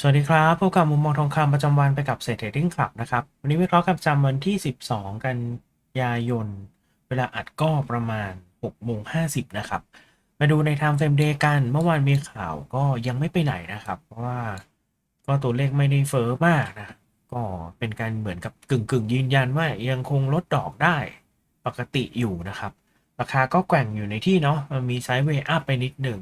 สวัสดีครับพบกับมุมมองทองคำประจำวันไปกับเศรษฐ Trading Club นะครับ วันนี้วิเคราะห์กับจำวันที่ 12 กันยายน เวลาอัดก็ประมาณ6โมง50 นะครับ มาดูใน Time Frame Day กัน เมื่อวานมีข่าวก็ยังไม่ไปไหนนะครับ เพราะว่าก็ตัวเลขไม่ได้เฟอ้อมากนะ ก็เป็นการเหมือนกับกึ่งกึ่งยืนยันว่ายังคงลดดอกได้ปกติอยู่นะครับ ราคาก็แกว่งอยู่ในที่เนาะมันมีไซด์เวย์อัพไปนิดหนึ่ง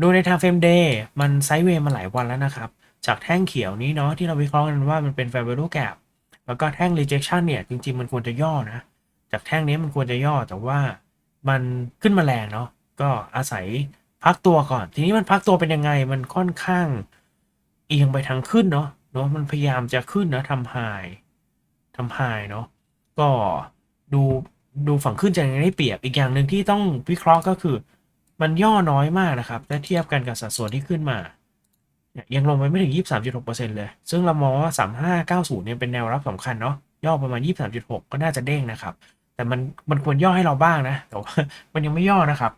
ดูใน Time Frame Day มันไซด์เวย์มาหลายวันแล้วนะครับ จากแท่งเขียวนี้เนาะที่เราวิเคราะห์กันว่ามันเป็น fair value gap แล้วก็แท่ง rejection เนี่ย จริง ๆ มันควรจะย่อนะ จากแท่งนี้มันควรจะย่อแต่ว่ามันขึ้นมาแรงเนาะก็อาศัยพักตัวก่อน ทีนี้มันพักตัวเป็นยังไงมันค่อนข้างเอียงไปทางขึ้นเนาะเนาะมันพยายามจะขึ้นนะทำไฮทำไฮเนาะก็ดูดูฝั่งขึ้นจะยังได้เปรียบอีกอย่างหนึ่งที่ต้องวิเคราะห์ก็คือ มันย่อน้อยมากนะครับถ้าเทียบกันกับสัดส่วนที่ขึ้นมา ยยังลงไปไม่ถึง 23.6%เลย ซึ่งเรามองว่า 3590 เนี่ยเป็นแนวรับสำคัญเนาะ ย่อประมาณ 23.6 ก็น่าจะเด้งนะครับ แต่มันมันควรย่อให้เราบ้างนะ แต่ว่ามันยังไม่ย่อนะครับ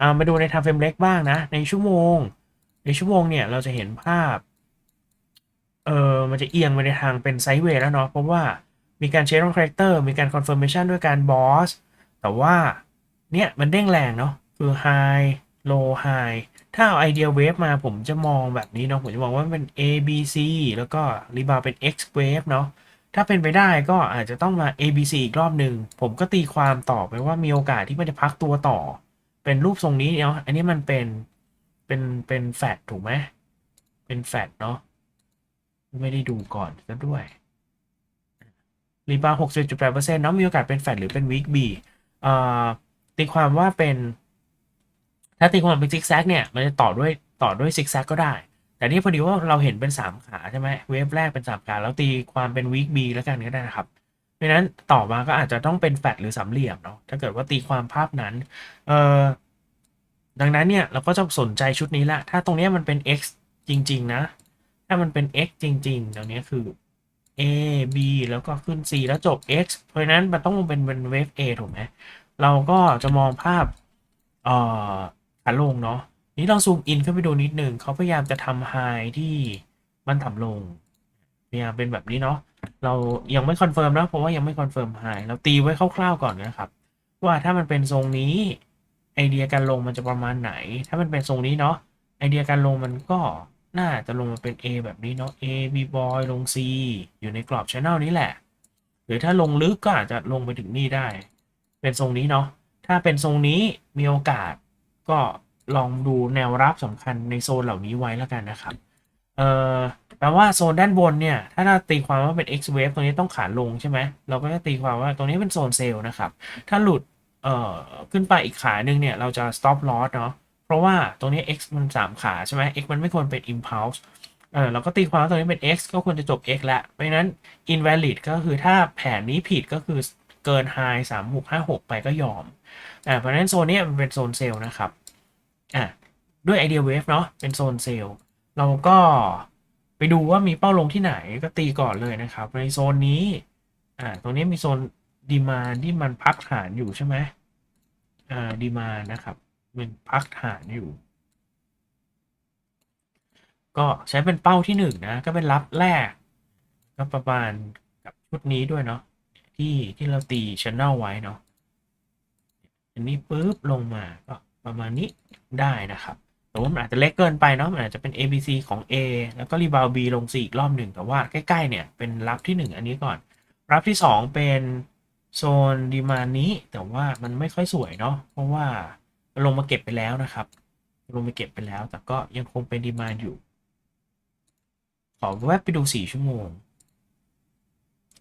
อ่ามาดูใน time frame เล็กบ้างนะ ในชั่วโมง ในชั่วโมงเนี่ยเราจะเห็นภาพ เออมันจะเอียงไปในทางเป็นไซด์เวย์แล้วเนาะ เพราะว่ามีการเช็คคาแรคเตอร์ มีการคอนเฟิร์มชันด้วยการบอส แต่ว่าเนี่ยมันเด้งแรงเนาะ คือ high low high ถ้าเอาไอเดียเวฟมาผมจะมองแบบนี้เนาะผมจะมองว่ามันเป็น A B C แล้วก็รีบาวเป็น X wave เนาะถ้าเป็นไปได้ก็อาจจะต้องมา A B C อีกรอบหนึ่งผมก็ตีความต่อไปว่ามีโอกาสที่มันจะพักตัวต่อ เป็นรูปทรงนี้เนาะอันนี้มันเป็นเป็นเป็นแฟดถูกไหมเป็นแฟดเนาะไม่ได้ดูก่อนซะด้วยรีบาวหกสิบจุดแปดเปอร์เซ็นต์เนาะมีโอกาสเป็นแฟดหรือเป็นวีคบีตีความว่าเป็น ถ้าตีความเป็นซิกแซกเนี่ยมันจะต่อด้วยต่อด้วยซิกแซกก็ได้ แต่นี่พอดีว่าเราเห็นเป็น 3 ขาใช่ไหมเวฟแรกเป็น 3 ขา แล้วตีความเป็นวีคบีแล้วกันก็ได้นะครับเพราะนั้นต่อมาก็อาจจะต้องเป็นแฟดหรือสามเหลี่ยมเนาะถ้าเกิดว่าตีความภาพนั้นเอ่อดังนั้นเนี่ยเราก็จะสนใจชุดนี้ละ ถ้าตรงนี้มันเป็น x จริง ๆ นะ ถ้ามันเป็น x จริงๆตรงนี้คือ a b แล้วก็ขึ้น c แล้วจบ x เพราะฉะนั้นมันต้องเป็นเป็นเวฟ a ถูกไหมเราก็จะมองภาพเอ่อ ขาลงเนาะนี้ลองซูมอินเข้าไปดูนิดหนึ่งเขาพยายามจะทำไฮที่มันต่ำลงพยายามเป็นแบบนี้เนาะเรายังไม่คอนเฟิร์มนะเพราะว่ายังไม่คอนเฟิร์มไฮเราตีไว้คร่าวๆก่อนนะครับ ว่าถ้ามันเป็นทรงนี้ไอเดียการลงมันจะประมาณไหน ถ้ามันเป็นทรงนี้เนาะไอเดียการลงมันก็น่าจะลงมาเป็น A แบบนี้เนาะ A B boy ลง C อยู่ในกรอบ channel นี้แหละ หรือถ้าลงลึกก็อาจจะลงไปถึงนี่ได้ เป็นทรงนี้เนาะถ้าเป็นทรงนี้มีโอกาส ก็ลองดูแนวรับสำคัญในโซนเหล่านี้ไว้แล้วกันนะครับ เอ่อแปลว่าโซนด้านบนเนี่ย ถ้าเราตีความว่าเป็น X wave ตรงนี้ต้องขาลงใช่ไหม เราก็จะตีความว่าตรงนี้เป็นโซนเซลล์นะครับ ถ้าหลุด เอ่อ ขึ้นไปอีกขาหนึ่งเนี่ย เราจะ stop loss เนาะ เพราะว่าตรงนี้ X มัน 3 ขาใช่ไหม X มันไม่ควรเป็น impulse เออเราก็ตีความว่าตรงนี้เป็น X ก็ควรจะจบ X แล้วเพราะฉะนั้น invalid ก็คือถ้าแผนนี้ผิดก็คือเกิน high 3 6 5 6 ไปก็ยอม อ่าเพราะฉะนั้นโซนเนี้ยมันเป็นโซนเซลล์นะครับอ่าด้วย idea wave เนาะเป็นโซนเซลล์เราก็ไปดูว่ามีเป้าลงที่ไหนก็ตีก่อนเลยนะครับ ในโซนนี้อ่าตรงนี้มีโซนดีมาที่มันพักฐานอยู่ใช่ไหมอ่าดีมานะครับมันพักฐานอยู่ ก็ใช้เป็นเป้าที่หนึ่งนะก็เป็นรับแรก ก็ประมาณกับชุดนี้ด้วยเนาะที่ที่เราตีช n น l ไว้เนาะ อันนี้ปุ๊บลงมาก็ประมาณนี้ได้นะครับแต่ว่ามันอาจจะเล็กเกินไปเนาะมันอาจจะเป็น A B C ของ A แล้วก็รีบาว B ลง C อีกรอบหนึ่งแต่ว่าใกล้ๆเนี่ยเป็นรับที่ 1 อันนี้ก่อน รับที่ 2 เป็นโซนดีมานี้ แต่ว่ามันไม่ค่อยสวยเนาะเพราะว่าลงมาเก็บไปแล้วนะครับ ลงมาเก็บไปแล้ว แต่ก็ยังคงเป็นดีมาอยู่ ขอแวบไปดู 4 ชั่วโมง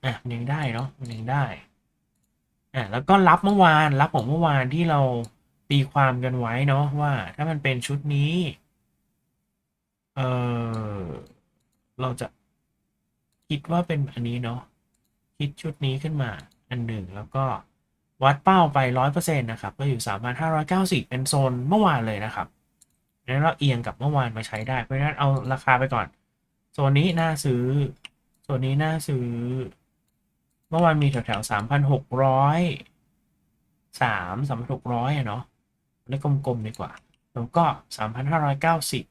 อะมันยังได้เนาะมันยังได้ อะแล้วก็รับเมื่อวานรับของเมื่อวานที่เราตีความกันไว้เนาะว่า ถ้ามันเป็นชุดนี้ เออเราจะคิดว่าเป็นอันนี้เนาะคิดชุดนี้ขึ้นมา อันหนึ่งแล้วก็วัดเป้าไปร้อยเปอร์เซ็นต์นะครับ ก็อยู่สามพันห้าร้อยเก้าสิบเป็นโซนเมื่อวานเลยนะครับนั้นเราเอียงกับเมื่อวานมาใช้ได้เพราะฉะนั้นเอาราคาไปก่อนโซนนี้น่าซื้อโซนนี้น่าซื้อ เมื่อวานมีแถวๆสามพันหกร้อยสามสามพันหกร้อยอะเนาะเลขกลมๆดีกว่า แล้วก็สามพันห้าร้อยเก้าสิบ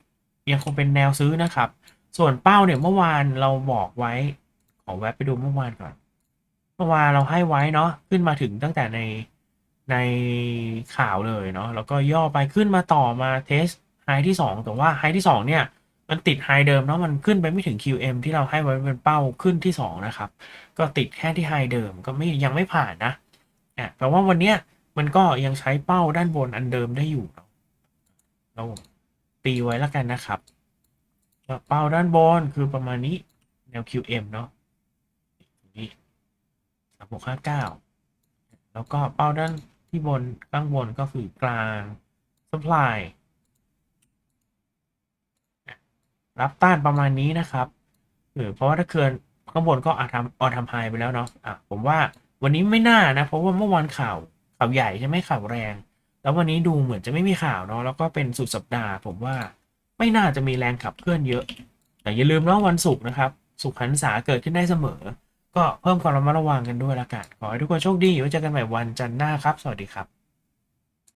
ยังคงเป็นแนวซื้อนะครับ ส่วนเป้าเนี่ยเมื่อวานเราบอกไว้ ขอแวะไปดูเมื่อวานก่อน เมื่อวานเราให้ไว้เนาะขึ้นมาถึงตั้งแต่ในในข่าวเลยเนาะแล้วก็ย่อไปขึ้นมาต่อมาเทสไฮที่ 2 แต่ว่าไฮที่ 2 เนี่ย มันติดไฮเดิมเนาะมันขึ้นไปไม่ถึง QM ที่เราให้ไว้เป็นเป้าขึ้นที่ 2 นะครับ ก็ติดแค่ที่ไฮเดิมก็ไม่ยังไม่ผ่านนะอะแปลว่าวันเนี้ยมันก็ยังใช้เป้าด้านบนอันเดิมได้อยู่เนาะเราตีไว้แล้วกันนะครับเป้าด้านบนคือประมาณนี้แนว QM เนาะนี่สามหกห้าเก้าแล้วก็เป้าด้านที่บนข้างบนก็คือกลาง supply รับต้านประมาณนี้นะครับเออเพราะว่าถ้าเกินข้างบนก็อาจทำออทำไฮไปแล้วเนาะอะผมว่าวันนี้ไม่น่านะ เพราะว่าเมื่อวานข่าวข่าวใหญ่ใช่ไหมข่าวแรง แล้ววันนี้ดูเหมือนจะไม่มีข่าวเนาะแล้วก็เป็นสุดสัปดาห์ ผมว่าไม่น่าจะมีแรงขับเคลื่อนเยอะ แต่อย่าลืมเนาะวันศุกร์นะครับสุขหันษาเกิดขึ้นได้เสมอ ก็เพิ่มความระมัดระวังกันด้วยละกันขอให้ทุกคนโชคดีไว้เจอกันใหม่วันจันทร์หน้าครับ สวัสดีครับ